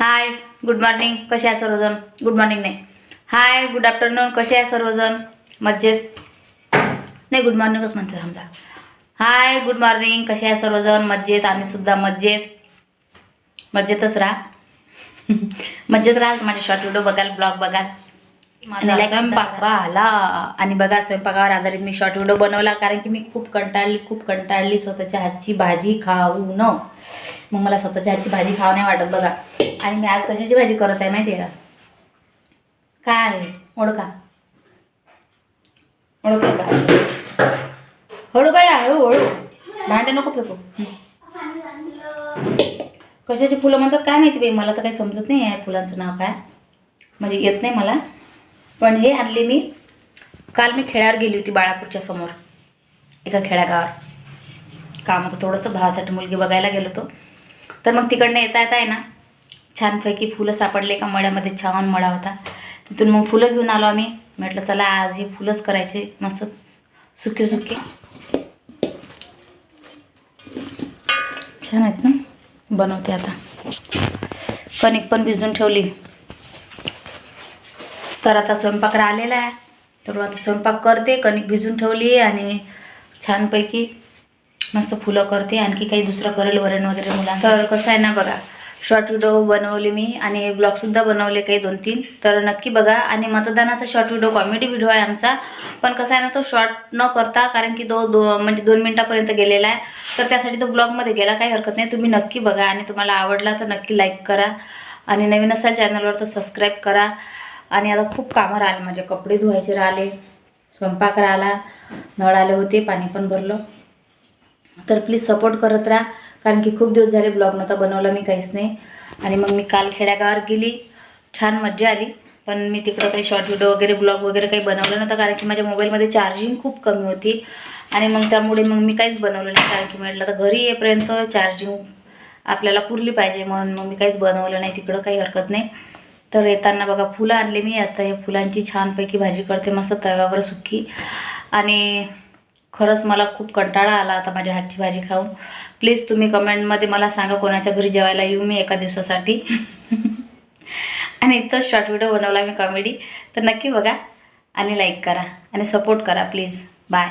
Hi good morning कसे आहे सर्वजण? गुड मॉर्निंग नाही हाय गुड आफ्टरनून कसे आहे सर्वजण? मज्जेत नाही गुड मॉर्निंगच म्हणते समजा हाय गुड मॉर्निंग कसे आहे सर्वजण? मज्जेत आम्ही सुद्धा मज्जेत मज्जेतच राहा. मज्जेत राहा. माझे शॉर्ट व्हिडिओ बघाल ब्लॉग बघाल. स्वयंपाक आला. आणि बघा स्वयंपाकावर आधारित मी शॉर्ट व्हिडिओ बनवला. कारण की मी खूप कंटाळली खूप कंटाळली. स्वतःच्या हातची भाजी खाऊन मग मला स्वतःच्या हातची भाजी खाऊ नाही वाटत. बघा. आणि मी आज कशाची भाजी करत आहे माहिती आहे का? काय? आहे ओळखा ओळखलं का हळू बाळा हळू हळू. भांडे नको फेकू. कशाची फुलं म्हणतात काय माहिती बाई? मला तर काही समजत नाही आहे फुलांचं नाव काय. म्हणजे येत नाही मला. पण हे आणले मी. काल मी खेड्यावर गेली होती बाळापूरच्या समोर. एका खेड्यागावावर काम होतं. थोडंसं भावासाठी मुलगी बघायला गेलो होतो. तर मग तिकडनं येता येता आहे ना छानपैकी फुलं सापडले का मळ्यामध्ये छान मळा होता. तिथून मग फुलं घेऊन आलो आम्ही. म्हटलं चला आज हे फुलंच करायचे. मस्त सुके सुके. छान आहेत ना? बनवते आता. कणिक पण भिजून ठेवली. तर आता स्वयंपाक राहिलेला आहे. तर आता स्वयंपाक करते कणिक भिजून ठेवली आणि छानपैकी मस्त फुलं करते. आणखी काही दुसरं करेल वरण वगैरे मुलांना तर कसं आहे ना बघा शॉर्ट व्हिडिओ बनवले मी आणि ब्लॉगसुद्धा बनवले काही दोन तीन. तर नक्की बघा. आणि मतदानाचा शॉर्ट व्हिडिओ कॉमेडी व्हिडिओ आहे आमचा. पण कसा आहे ना तो शॉर्ट न करता कारण की तो दो म्हणजे दोन मिनटापर्यंत गेलेला आहे. तर त्यासाठी तो ब्लॉगमध्ये गेला काही हरकत नाही. तुम्ही नक्की बघा आणि तुम्हाला आवडला तर नक्की लाईक करा. आणि नवीन असाल चॅनलवर तर सबस्क्राईब करा. आणि आता खूप कामं राहिले म्हणजे कपडे धुवायचे राहिले स्वयंपाक राहिला नळ आले होते पाणी पण भरलं. तर प्लीज सपोर्ट करत राहा. कारण की खूप दिवस झाले ब्लॉग नव्हता बनवला मी काहीच नाही. आणि मग मी काल खेड्यागावर गेली. छान मजा आली. पण मी तिकडं काही शॉर्ट व्हिडिओ वगैरे ब्लॉग वगैरे काही बनवलं नव्हतं कारण की माझ्या मोबाईलमध्ये चार्जिंग खूप कमी होती. आणि मग त्यामुळे मग मी काहीच बनवलं नाही कारण की म्हटलं तर घरी येईपर्यंत चार्जिंग आपल्याला पुरली पाहिजे म्हणून मग मी काहीच बनवलं नाही. तिकडं काही हरकत नाही. तर येताना बघा फुलं आणले मी. आता या फुलांची छानपैकी भाजी करते. मस्त तव्यावर सुकी. आणि खरंच मला खूप कंटाळा आला आता माझ्या हातची भाजी खाऊन. प्लीज तुम्ही कमेंटमध्ये मला सांगा कोणाच्या घरी जेवायला येऊ मी एका दिवसासाठी. आणि इथंच शॉर्ट व्हिडिओ बनवला मी कॉमेडी तर नक्की बघा आणि लाईक करा आणि सपोर्ट करा प्लीज बाय